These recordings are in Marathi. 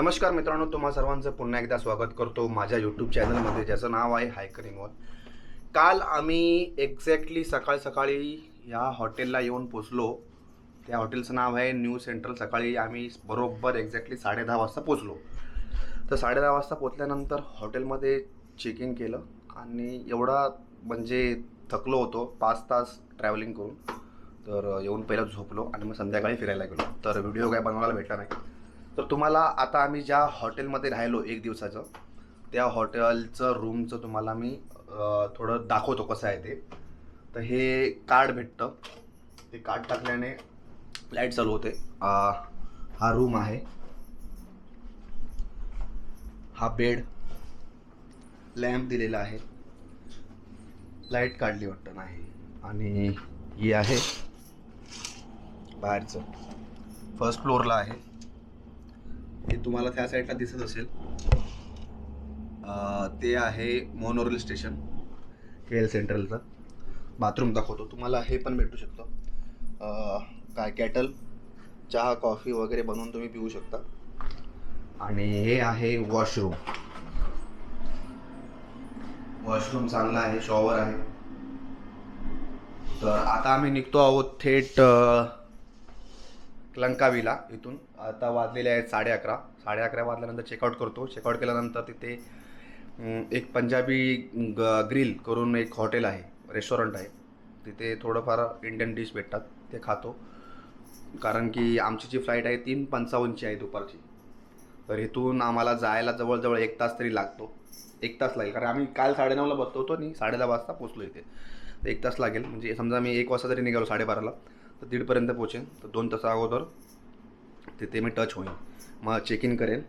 नमस्कार मित्रांनो तुम्हा सर्वांचं पुन्हा एकदा स्वागत करतो माझ्या यूट्यूब चॅनलमध्ये ज्याचं नाव आहे हायकर काल आम्ही एक्झॅक्टली सकाळी सकाळी या हॉटेलला येऊन पोचलो. त्या हॉटेलचं नाव आहे न्यू सेंट्रल. सकाळी आम्ही बरोबर एक्झॅक्टली साडे दहा वाजता पोचलो. तर साडे दहा वाजता पोचल्यानंतर हॉटेलमध्ये चेक इन केलं आणि एवढा म्हणजे थकलो होतो पाच तास ट्रॅव्हलिंग करून. तर येऊन पहिलं झोपलो आणि मग संध्याकाळी फिरायला गेलो. तर व्हिडिओ काय बनवायला भेटला नाही. तर तुम्हाला आता आम्ही ज्या हॉटेलमध्ये राहिलो एक दिवसाचं त्या हॉटेलचं रूमचं तुम्हाला मी थोडं दाखवतो कसं आहे ते. तर हे कार्ड भेटतं. ते कार्ड टाकल्याने लाइट चालू होते. हा रूम आहे. हा बेड लॅम्प दिलेला आहे. लाइट काढली वाटतं नाही. आणि ही आहे बाहेरचं. फर्स्ट फ्लोअरला आहे. हे तुम्हाला त्या साईडला दिसत असेल. ते आहे मोनोरेल स्टेशन के एल सेंट्रलचं. बाथरूम दाखवतो. तुम्हाला हे पण भेटू शकतं. काय कॅटल चहा कॉफी वगैरे बनवून तुम्ही पिऊ शकता. आणि हे आहे वॉशरूम वॉशरूम चांगला आहे शॉवर आहे. तर आता आम्ही निघतो आहोत थेट लंकावीला इथून. आता वाजलेले आहेत साडे अकरा. साडे अकरा वाजल्यानंतर चेकआउट करतो. चेकआउट केल्यानंतर तिथे एक पंजाबी ग ग्रिल करून एक हॉटेल आहे. रेस्टॉरंट आहे. तिथे थोडंफार इंडियन डिश भेटतात. ते खातो. कारण की आमची जी फ्लाईट आहे तीन पंचावन्नची आहे दुपारची. तर इथून आम्हाला जायला जवळजवळ एक तास तरी लागतो. एक तास लागेल. कारण आम्ही काल साडेनऊला बसतो होतो आणि साडे दहा वाजता पोचलो इथे. तर एक तास लागेल. म्हणजे समजा मी एक वाजता तरी निघालो साडेबाराला. तर दीडपर्यंत पोचेन तर दोन तासा अगोदर तिथे मी टच होईन. मग चेक इन करेन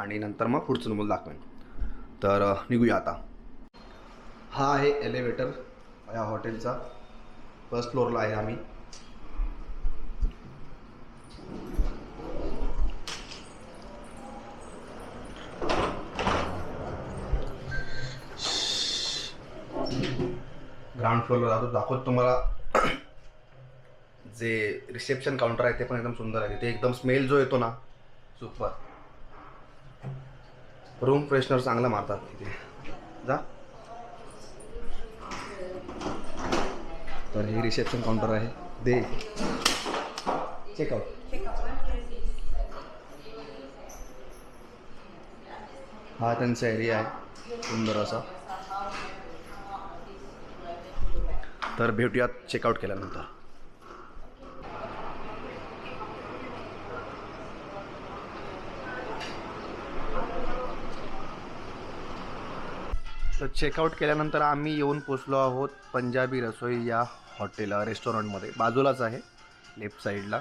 आणि नंतर मग पुढचं तुम्हाला दाखवेन. तर निघूया आता. हा आहे एलिव्हेटर या हॉटेलचा फर्स्ट फ्लोअरला आहे आम्ही. ग्राउंड फ्लोअरला जातो. दाखवतो तुम्हाला. जे रिसेप्शन काउंटर आहे ते पण एकदम सुंदर आहे. ते एकदम स्मेल जो येतो ना सुपर रूम फ्रेशनर चांगला मारतात तिथे. जा. तर हे रिसेप्शन काउंटर आहे. दे. चेकआउट हा त्यांचा एरिया आहे. सुंदर असा. तर भेटूयात चेकआउट केल्यानंतर. तर चेकआउट केल्यानंतर आम्ही येऊन पोचलो आहोत पंजाबी रसोई या हॉटेल रेस्टॉरंटमध्ये बाजूलाच आहे लेफ्ट साईडला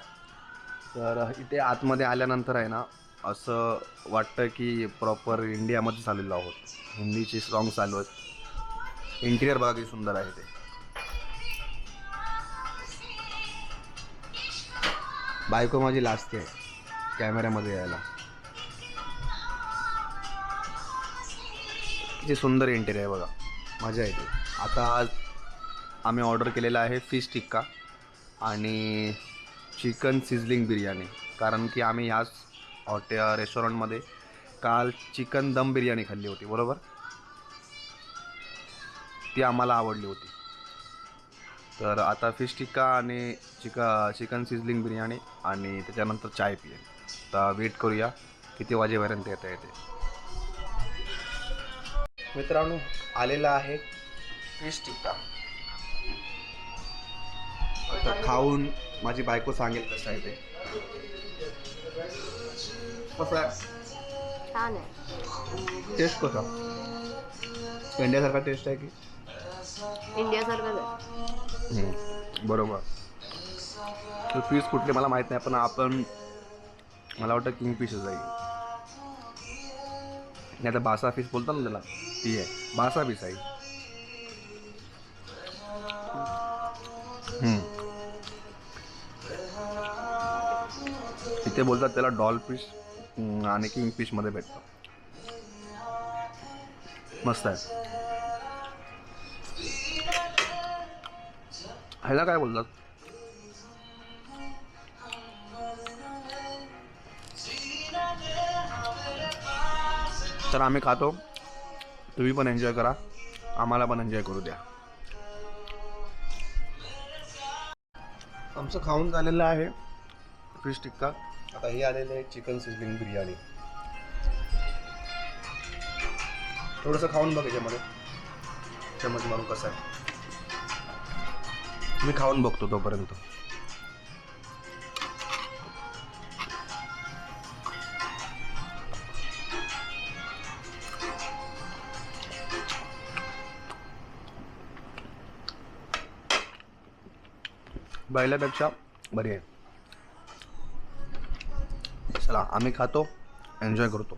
तर इथे आतमध्ये आल्यानंतर आहे ना असं वाटतं की प्रॉपर इंडियामध्ये चाललेलो आहोत. हिंदीचे सॉन्ग चालू आहेत. इंटिरियर भागही सुंदर आहे ते. बायको माझी लाजते. आहे कॅमेऱ्यामध्ये यायला. किती सुंदर इंटेरियर आहे बघा. मजा येते. आता आज आम्ही ऑर्डर केलेला आहे फिश टिक्का आणि चिकन सिझलिंग बिर्याणी. कारण की आम्ही ह्याच हॉटे रेस्टॉरंटमध्ये काल चिकन दम बिर्याणी खाल्ली होती बरोबर? ती आम्हाला आवडली होती. तर आता फिश टिक्का आणि चिका चिकन सिझलिंग बिर्याणी आणि त्याच्यानंतर चाय पिये तर वेट करूया किती वाजेपर्यंत येता येते. मित्रांनो आलेला आहे फिश टिक्का आता खाऊन माझी बायको सांगेल कसं आहे ते. कसं आहे? टेस्ट कसा? पेंड्यासारखा टेस्ट आहे की? हम्म, बरोबर. तर पीस कुठले मला माहीत नाही पण आपण मला वाटतं किंग पीसच आहे. नाही आता बासा पीस बोलतात ना त्याला. ती आहे. बासा पीस आहे इथे बोलतात त्याला डॉल फिश आणि किंग पीसमध्ये भेटतं. मस्त आहे. ह्याला काय बोलतात? तर आम्ही खातो. तुम्ही पण एन्जॉय करा. आम्हाला पण एन्जॉय करू द्या. आमचं खाऊन झालेलं आहे. फिश टिक्का. आता हे आलेलं आहे चिकन सिझलिंग बिर्याणी थोडंसं खाऊन बघ याच्यामध्ये. चमच मारून कसं आहे. मी खाऊन बघतो तोपर्यंत. बैलापेक्षा बरी आहे. चला आम्ही खातो एन्जॉय करतो.